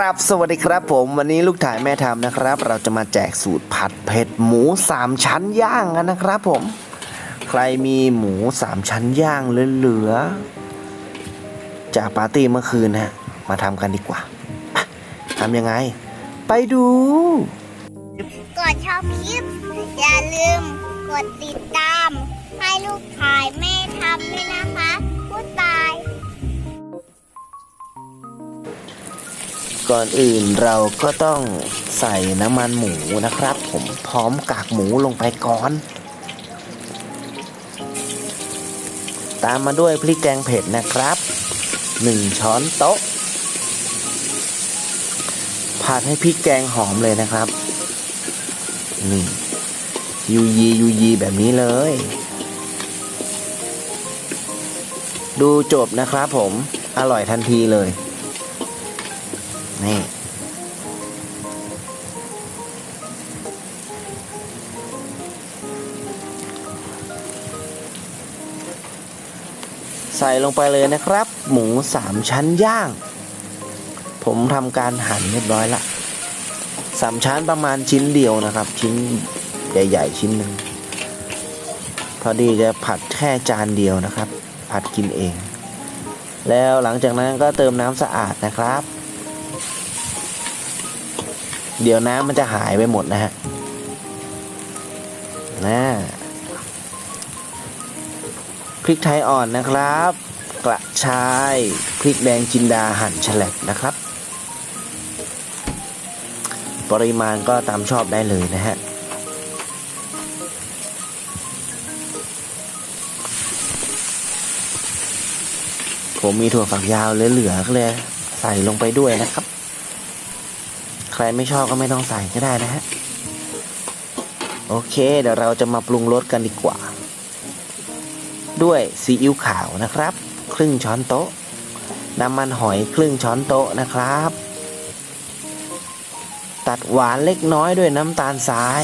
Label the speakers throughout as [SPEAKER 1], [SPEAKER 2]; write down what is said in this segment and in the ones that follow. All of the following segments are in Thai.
[SPEAKER 1] ครับ สวัสดีครับผม วันนี้ลูกถ่ายแม่ทำนะครับ เราจะมาแจกสูตรผัดเผ็ดหมูสามชั้นย่างกันนะครับผม ใครมีหมูสามชั้นย่างเหลือๆจากปาร์ตี้เมื่อคืนนะมาทำกันดีกว่า ทำยังไง ไปดู
[SPEAKER 2] กดชอบคลิป อย่าลืม กดติดตาม ให้ลูกถ่ายแม่ทำด้วยนะคะ
[SPEAKER 1] ก่อนอื่นเราก็ต้องใส่น้ำมันหมูนะครับ ผมพร้อมกากหมูลงไปก่อน ตามมาด้วยพริกแกงเผ็ดนะครับ 1 ช้อนโต๊ะผัดให้พริกแกงหอมเลยนะครับนี่ยูยียูยีแบบนี้เลย ดูจบนะครับผมอร่อยทันทีเลย นี่ ใส่ลงไปเลยนะครับ หมูสามชั้นย่าง ผมทำการหั่นเรียบร้อยละสามชั้นประมาณชิ้นเดียวนะครับ ชิ้นใหญ่ ๆ ชิ้นหนึ่งพอดีจะผัดแค่จานเดียวนะครับ ผัดกินเอง แล้วหลังจากนั้นก็เติมน้ำสะอาดนะครับ เดี๋ยวน้ำมันจะหายไปหมดนะฮะนะพริกไทยอ่อนนะครับ กระชายพริกแดงจินดาหั่นแฉลบนะครับ ปริมาณก็ตามชอบได้เลยนะฮะผมมีถั่วฝักยาวเหลือๆก็เลยใส่ลงไปด้วยนะครับ ใครไม่ชอบก็ไม่ต้องใส่ก็ได้นะฮะ โอเค เดี๋ยวเราจะมาปรุงรสกันดีกว่า ด้วยซีอิ๊วขาวนะครับ ครึ่งช้อนโต๊ะ น้ำมันหอยครึ่งช้อนโต๊ะนะครับ ตัดหวานเล็กน้อยด้วยน้ำตาลทราย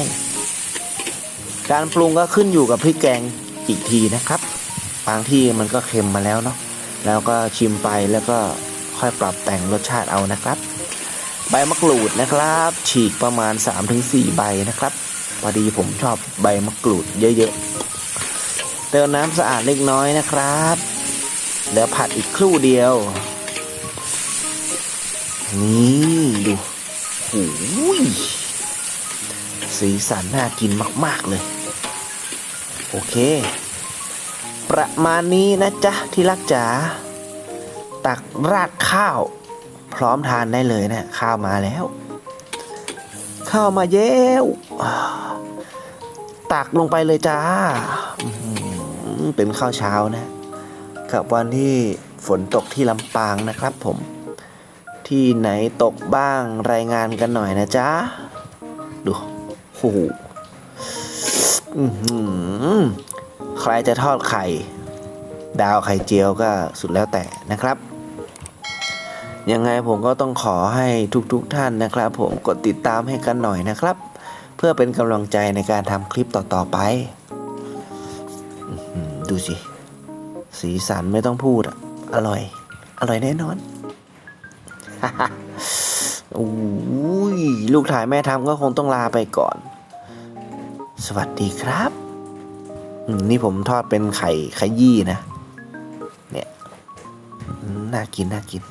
[SPEAKER 1] การปรุงก็ขึ้นอยู่กับพริกแกงอีกทีนะครับ บางที่มันก็เค็มมาแล้วเนาะ แล้วก็ชิมไปแล้วก็ค่อยปรับแต่งรสชาติเอานะครับ ใบมะกรูดนะครับ ฉีกประมาณ 3-4 ใบนะครับ พอดีผมชอบใบมะกรูดเยอะๆ เติมน้ำสะอาดเล็กน้อยนะครับ แล้วผัดอีกครู่เดียว นี่ดูโอ้ยสีสันน่ากินมากๆเลย โอเค ประมาณนี้นะจ๊ะที่รักจ๋าตักราดข้าว พร้อมทานได้เลยนะข้าวมาแล้ว ข้าวมาเย้วตักลงไปเลยจ้า เป็นข้าวเช้านะ กับวันที่ฝนตกที่ลำปางนะครับผม ที่ไหนตกบ้างรายงานกันหน่อยนะจ๊ะ ดูโอ้โหใครจะทอดไข่ ดาวไข่เจียวก็สุดแล้วแต่นะครับ ยังไงผมก็ต้องขอให้ทุกๆทท่านนะครับ ผมกดติดตามให้กันหน่อยนะครับ เพื่อเป็นกำลังใจในการทำคลิปต่อๆไป ดูสิ สีสันไม่ต้องพูดอะอร่อย อร่อยแน่นอนโอ้ยลูกถ่ายแม่ทำก็คงต้องลาไปก่อน สวัสดีครับนี่ผมทอดเป็นไข่ขยี้นะ เนี่ย น่ากิน น่ากิน